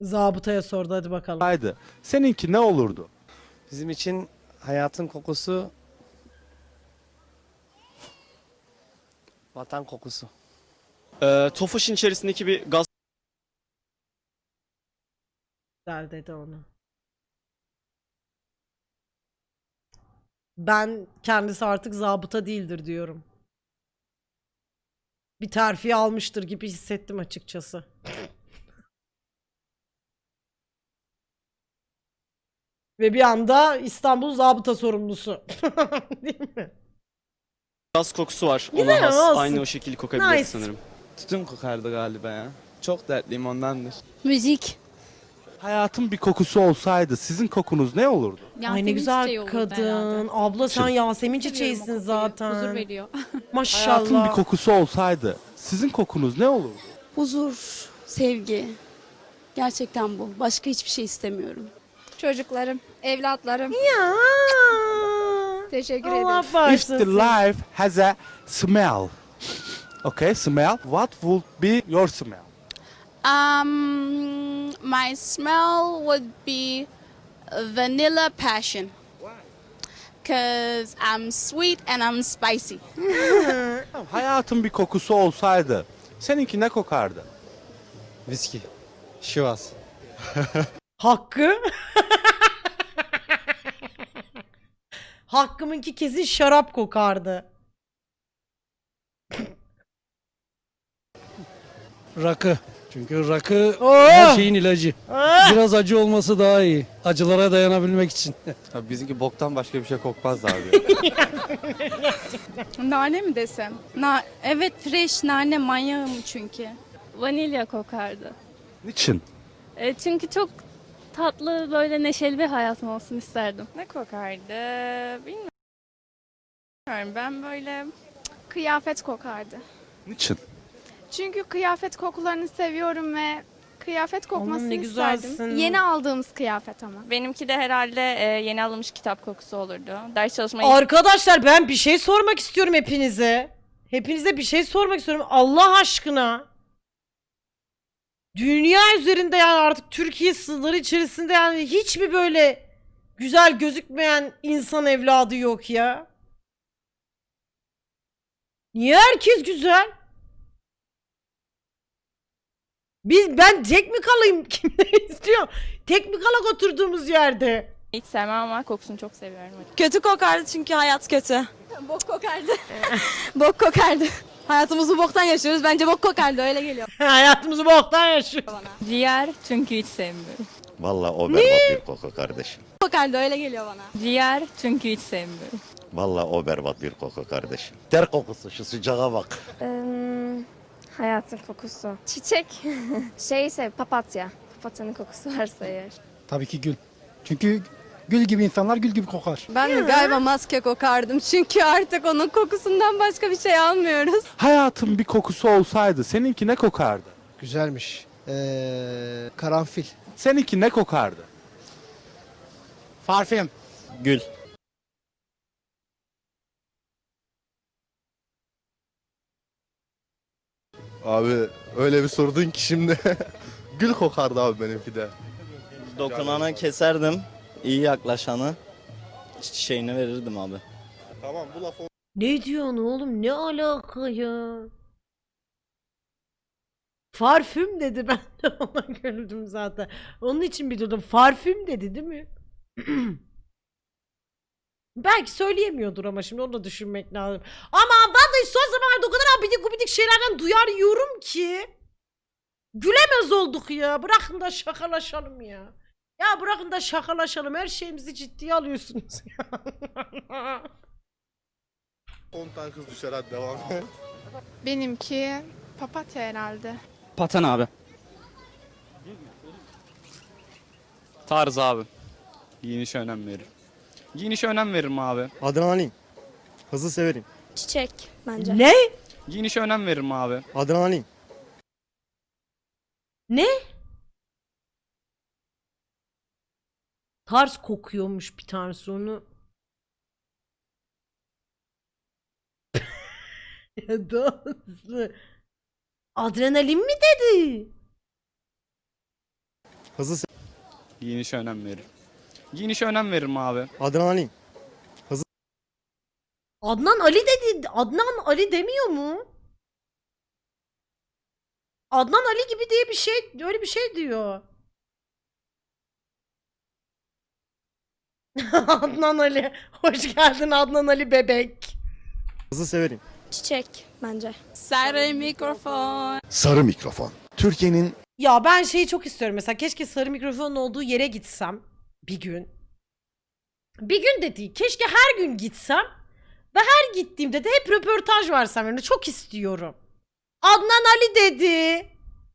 Zabıtaya sordu hadi bakalım. olsaydı seninki ne olurdu? Bizim için hayatın kokusu vatan kokusu. Ee, Tofaş'ın içerisindeki bir gaz Der dedi onu. Ben kendisi artık zabıta değildir diyorum. Bir terfi almıştır gibi hissettim açıkçası. Ve bir anda İstanbul zabıta sorumlusu. Değil mi? gaz kokusu var. Güzel Ona has. olsun. Aynı o şekilde kokabilir Nice. sanırım. Tütün kokardı galiba ya. Çok dertliyim ondandır. Müzik. Hayatın bir kokusu olsaydı sizin kokunuz ne olurdu? Ay ne Yasemin güzel kadın. Abla sen Yasemin Seviyorum o çiçeğisin kokuyu. zaten. Huzur veriyor. Hayatın bir Maşallah. kokusu olsaydı sizin kokunuz ne olurdu? Huzur, sevgi. Gerçekten bu. Başka hiçbir şey istemiyorum. Çocuklarım, evlatlarım. Ya. Teşekkür Allah ederim. If the bağışlasın. life has a smell. Okay, smell. What would be your smell? Um, my smell would be vanilla passion. Cause I'm sweet and I'm spicy. Hayatın bir kokusu olsaydı seninki ne kokardı? Viski. Şivas. Hakkı. Hakkımınki kesin şarap kokardı. Rakı. Çünkü rakı Oo! her şeyin ilacı. Ah! Biraz acı olması daha iyi. Acılara dayanabilmek için. Abi bizimki boktan başka bir şey kokmaz abi. Nane mi desem? Na evet fresh nane manyağım çünkü. Vanilya kokardı. Niçin? E, çünkü çok tatlı böyle neşeli bir hayatım olsun isterdim. Ne kokardı? Bilmiyorum. Ben böyle kıyafet kokardı. Niçin? Çünkü kıyafet kokularını seviyorum ve kıyafet kokmasını ne güzelsin. isterdim. Yeni aldığımız kıyafet ama. Benimki de herhalde e, yeni alınmış kitap kokusu olurdu. Ders çalışmayı Arkadaşlar ben bir şey sormak istiyorum hepinize. Hepinize bir şey sormak istiyorum. Allah aşkına. Dünya üzerinde yani artık Türkiye sınırları içerisinde yani hiç mi böyle güzel gözükmeyen insan evladı yok ya? Niye herkes güzel? Biz ben tek mi kalayım? Kim ne istiyor? Tek mi kalak oturduğumuz yerde? hiç sevmem ama kokusunu çok seviyorum. Kötü kokardı çünkü hayat kötü. Bok kokardı. bok kokardı. Hayatımızı boktan yaşıyoruz. Bence bok kokardı öyle geliyor. Hayatımızı boktan yaşıyoruz. Ciğer çünkü hiç sevmiyorum. Vallahi o berbat bir koku kardeşim. Kokardı öyle geliyor bana. Ciğer çünkü hiç sevmiyorum. Vallahi o berbat bir koku kardeşim. Ter kokusu şu sıcağa bak. hayatın kokusu. Çiçek. Şeyse papatya. Papatyanın kokusu varsa eğer. Tabii ki gül. Çünkü gül gibi insanlar gül gibi kokar. Ben de galiba maske kokardım. Çünkü artık onun kokusundan başka bir şey almıyoruz. Hayatın bir kokusu olsaydı seninki ne kokardı? Güzelmiş. Ee, karanfil. Seninki ne kokardı? Parfüm. Gül. Abi öyle bir sordun ki şimdi. Gül kokardı abi benimki de. Dokunanı keserdim. İyi yaklaşanı çiçeğini verirdim abi. Tamam bu laf Ne diyorsun oğlum? Ne alaka ya? Parfüm dedi ben de ona güldüm zaten. Onun için bir durdum. Parfüm dedi değil mi? Belki söyleyemiyordur ama şimdi onu da düşünmek lazım. Ama vallahi son zamanlarda o kadar abidik gubidik şeylerden duyar yiyorum ki. Gülemez olduk ya. Bırakın da şakalaşalım ya. Ya bırakın da şakalaşalım. Her şeyimizi ciddiye alıyorsunuz ya. 10 tane kız düşer hadi devam. Benimki papatya herhalde. Patan abi. Tarz abi. Giyinişe önem veririm. Giyinişe önem veririm abi. Adrenalin. Hızlı severim. Çiçek bence. ne? Giyinişe önem veririm abi. Adrenalin. Ne? Tarz kokuyormuş bir tanesi onu. hızlı. Adrenalin mi dedi? Hızlı se- Giyinişe önem veririm. Giyinişe önem veririm abi. adrenalin. Adnan Ali dedi. Adnan Ali demiyor mu? Adnan Ali gibi diye bir şey öyle bir şey diyor. Adnan Ali. Hoş geldin Adnan Ali bebek. Hızlı severim. Çiçek bence. Sarı mikrofon. Sarı mikrofon. Türkiye'nin Ya ben şeyi çok istiyorum mesela keşke sarı mikrofonun olduğu yere gitsem bir gün. Bir gün de değil keşke her gün gitsem ve her gittiemde de hep röportaj varsam önümde çok istiyorum. Adnan Ali dedi.